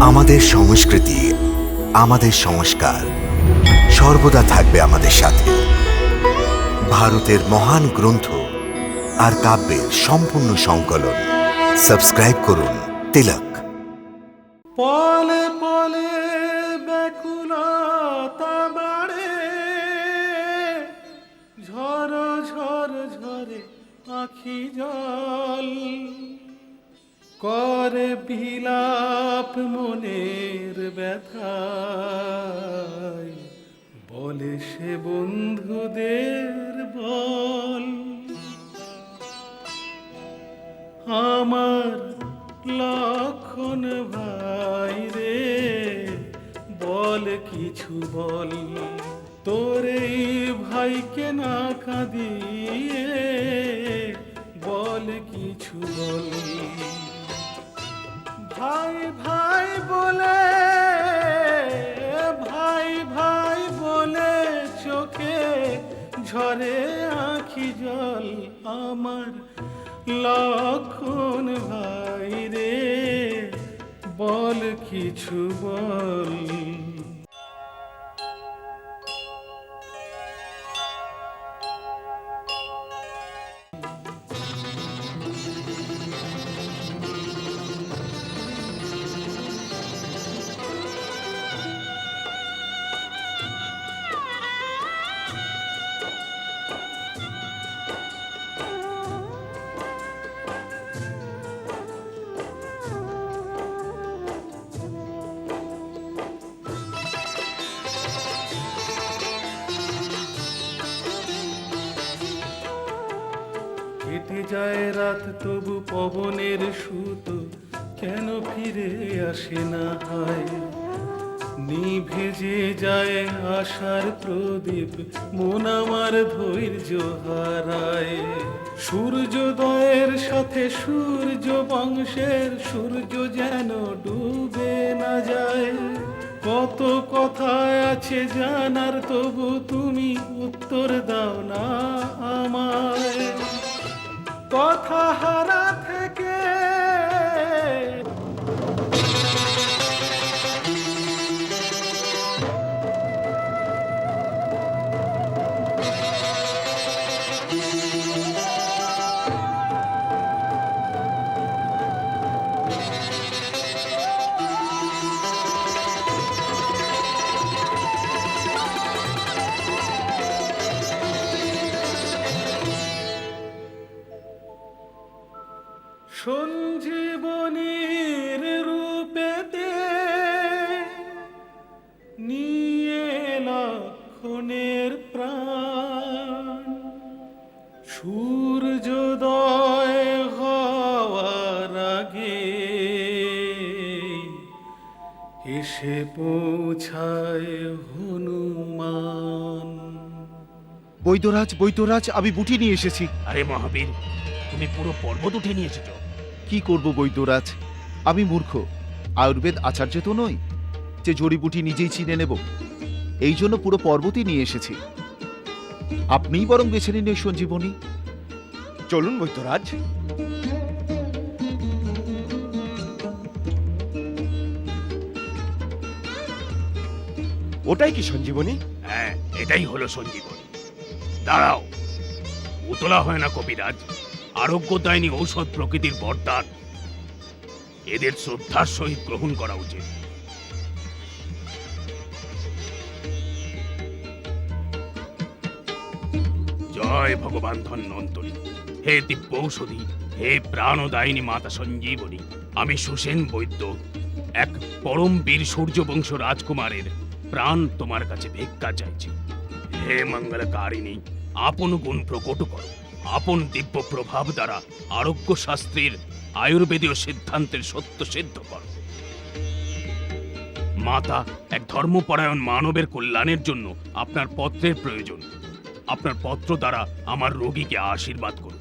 আমাদের সংস্কৃতি, আমাদের সংস্কার সর্বদা থাকবে আমাদের সাথে। ভারতের মহান গ্রন্থ আর কাব্যের সম্পূর্ণ সংকলন। সাবস্ক্রাইব করুন তিলক। পলে পলে ব্যাকুলতা বাড়ে, ঝর ঝর আখি জল। করে বিলাপ মনের ব্যথায় বলে সে বন্ধুদের বল। আমার লক্ষণ ভাই রে, বল কিছু বল। তোর এই ভাইকে না কাঁদিয়ে বল কিছু বল। ভাই ভাই। বলে, ভাই ভাই বলে, চোখে ঝরে আঁখি জল আমার। লক্ষণ ভাই রে, বল কিছু বল। যায় রাত, তবু পবনের সুতো কেন ফিরে আসে না হয়? নিভেজে যায় আশার প্রদীপ, মন আমার ধৈর্য হারায়। সূর্যোদয়ের সাথে সূর্য বংশের সূর্য যেন ডুবে না যায়। কত কথা আছে জানার, তবু তুমি উত্তর দাও না আমায়। কথা হারা থেকে সঞ্জীবনীর রূপেতে নিয়ে লক্ষণের প্রাণ। সূর্যোদয় হওয়ার আগে এসে পৌঁছায় হনুমান। বৈদ্যরাজ বৈদ্যরাজ আমি বুটি নিয়ে এসেছি। আরে মহাবীর তুমি পুরো পর্বত উঠে নিয়ে এসেছ কি করব বৈদ্যরাজ? আমি মূর্খ আয়ুর্বেদ আচার্য তো নই যে জড়িবুটি নিজেই চিনে নেব। এই জন্য পুরো পর্বতই নিয়ে এসেছি। আপনিই বরং বেছে নিন এই সঞ্জীবনী। চলুন বৈদ্যরাজ। ওটাই কি সঞ্জীবনী? হ্যাঁ এটাই হলো সঞ্জীবনী। দাঁড়াও উতলা হয় না কবিরাজ। আরোগ্য দায়নি ঔষধ প্রকৃতির বরদান। এদের শ্রদ্ধার সহিত গ্রহণ করা উচিত। জয় ভগবান ধন্বন্তরী। হে দিব্য ঔষধি হে প্রাণদায়িনী মাতা সঞ্জীবনী, আমি সুসেন বৈদ্য, এক পরম বীর সূর্যবংশ রাজকুমারের প্রাণ তোমার কাছে ভিক্ষা চাইছি। হে মঙ্গলকারিণী, আপন গুণ প্রকট করো। আপন দিব্য প্রভাব দ্বারা আরোগ্য শাস্ত্রের আয়ুর্বেদীয় সিদ্ধান্তের সত্য সিদ্ধ কর। মাতা এক ধর্মপরায়ণ মানবের কল্যাণের জন্য আপনার পত্রের প্রয়োজন। আপনার পত্র দ্বারা আমার রোগীকে আশীর্বাদ করুন।